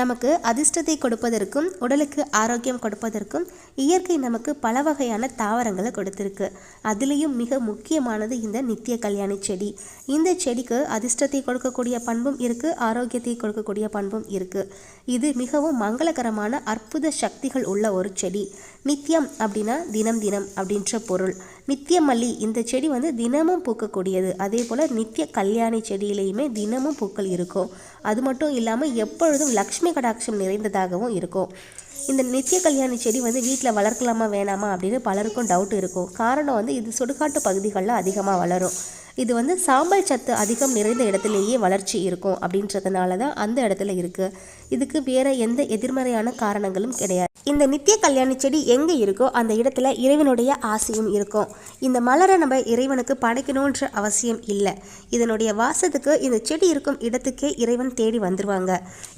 நமக்கு அதிர்ஷ்டத்தை கொடுப்பதற்கும் உடலுக்கு ஆரோக்கியம் கொடுப்பதற்கும் இயற்கை நமக்கு பல வகையான தாவரங்களை கொடுத்துருக்கு. அதுலேயும் மிக முக்கியமானது இந்த நித்திய கல்யாணி செடி. இந்த செடிக்கு அதிர்ஷ்டத்தை கொடுக்கக்கூடிய பண்பும் இருக்குது ஆரோக்கியத்தை கொடுக்கக்கூடிய பண்பும் இருக்குது இது மிகவும் மங்களகரமான அற்புத சக்திகள் உள்ள ஒரு செடி. நித்தியம் அப்படின்னா தினம் தினம் அப்படின்ற பொருள். நித்திய மல்லி இந்த செடி வந்து தினமும் பூக்கக்கூடியது. அதே போல் நித்திய கல்யாணி செடியிலையுமே தினமும் பூக்கள் இருக்கும். அது மட்டும் இல்லாமல் எப்பொழுதும் லக்ஷ்மி கடாட்சம் நிறைந்ததாகவும் இருக்கும். இந்த நித்திய கல்யாணி செடி வந்து வீட்டில் வளர்க்கலாமா வேணாமா அப்படின்னு பலருக்கும் டவுட் இருக்கும். காரணம் வந்து இது சுடுகாட்டு பகுதிகளில் அதிகமாக வளரும். இது வந்து சாம்பல் சத்து அதிகம் நிறைந்த இடத்துலையே வளர்ச்சி இருக்கும் அப்படின்றதுனால தான் அந்த இடத்துல இருக்குது இதுக்கு வேற எந்த எதிர்மறையான காரணங்களும் கிடையாது. இந்த நித்திய கல்யாணி செடி எங்கே இருக்கோ அந்த இடத்துல இறைவனுடைய ஆசையும் இருக்கும். இந்த மலரை நம்ம இறைவனுக்கு படைக்கணுன்ற அவசியம் இல்லை. இதனுடைய வாசத்துக்கு இந்த செடி இருக்கும் இடத்துக்கே இறைவன் தேடி வந்துருவாங்க.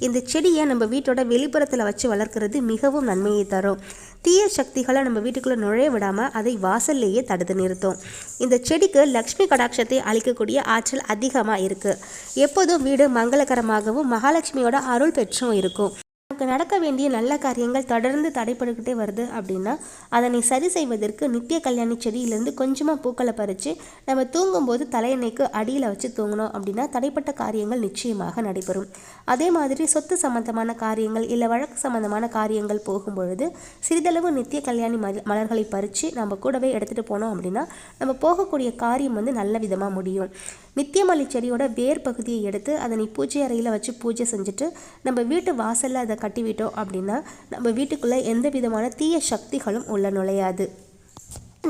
இந்த செடியை நம்ம வீட்டோட வெளிப்புறத்தில் வச்சு வளர்க்குறது மிகவும் நன்மையை தரும். தீய சக்திகளை நம்ம வீட்டுக்குள்ளே நுழைய விடாமல் அதை வாசல்லையே தடுத்து நிறுத்தும். இந்த செடிக்கு லக்ஷ்மி கடாட்சத்தை அளிக்கக்கூடிய ஆற்றல் அதிகமாக இருக்குது எப்போதும் வீடு மங்களகரமாகவும் மகாலட்சுமியோட அருள் பெற்றும் இருக்கும். நமக்கு நடக்க வேண்டிய நல்ல காரியங்கள் தொடர்ந்து தடைப்பட்டுக்கிட்டே வருது அப்படின்னா அதனை சரி செய்வதற்கு நித்திய கல்யாணி செடியிலேருந்து கொஞ்சமாக பூக்களை பறித்து நம்ம தூங்கும்போது தலையணைக்கு அடியில் வச்சு தூங்கணும் அப்படின்னா தடைப்பட்ட காரியங்கள் நிச்சயமாக நடைபெறும். அதே மாதிரி சொத்து சம்பந்தமான காரியங்கள் இல்லை வழக்கு சம்பந்தமான காரியங்கள் போகும்பொழுது சிறிதளவு நித்திய கல்யாணி மலர்களை பறித்து நம்ம கூடவே எடுத்துகிட்டு போனோம் அப்படின்னா நம்ம போகக்கூடிய காரியம் வந்து நல்ல விதமாக முடியும். நித்தியமல்லி செடியோட வேர் பகுதியை எடுத்து அதனை பூஜை அறையில் வச்சு பூஜை செஞ்சுட்டு நம்ம வீட்டு வாசலில் அதை கட்டிவிட்டோம் அப்படின்னா நம்ம வீட்டுக்குள்ளே எந்த விதமான தீய சக்திகளும் உள்ள நுழையாது.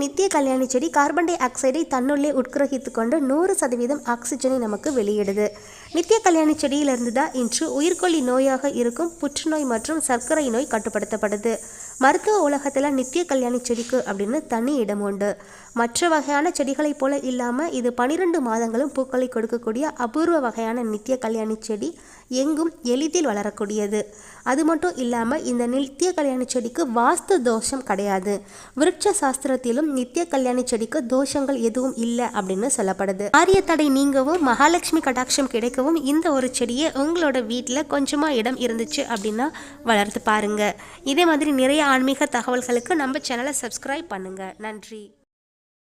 நித்திய கல்யாணி செடி கார்பன் டை ஆக்சைடை தன்னுள்ளே உட்கிரகித்து கொண்டு நூறு சதவீதம் ஆக்சிஜனை நமக்கு வெளியிடுது. நித்திய கல்யாணி செடியிலிருந்து தான் இன்று உயிர்கொல்லி நோயாக இருக்கும் புற்றுநோய் மற்றும் சர்க்கரை நோய் கட்டுப்படுத்தப்படுது. மருத்துவ உலகத்தில் நித்திய கல்யாணி செடிக்கு அப்படின்னு தனி இடம் உண்டு. மற்ற வகையான செடிகளைப் போல இல்லாமல் இது பனிரெண்டு மாதங்களும் பூக்களை கொடுக்கக்கூடிய அபூர்வ வகையான நித்திய கல்யாணி செடி எங்கும் எளிதில் வளரக்கூடியது. அது மட்டும் இல்லாமல் இந்த நித்திய கல்யாணி செடிக்கு வாஸ்து தோஷம் கிடையாது. விருட்ச சாஸ்திரத்திலும் நித்திய கல்யாணி செடிக்கு தோஷங்கள் எதுவும் இல்லை அப்படின்னு சொல்லப்படுது. ஆரிய தடை நீங்கவும் மகாலட்சுமி கடாட்சம் கிடைக்கவும் இந்த ஒரு செடியை உங்களோட வீட்டில் கொஞ்சமாக இடம் இருந்துச்சு அப்படின்னா வளர்த்து பாருங்க. இதே மாதிரி நிறைய ஆன்மீக தகவல்களுக்கு நம்ம சேனலை சப்ஸ்கிரைப் பண்ணுங்கள் நன்றி.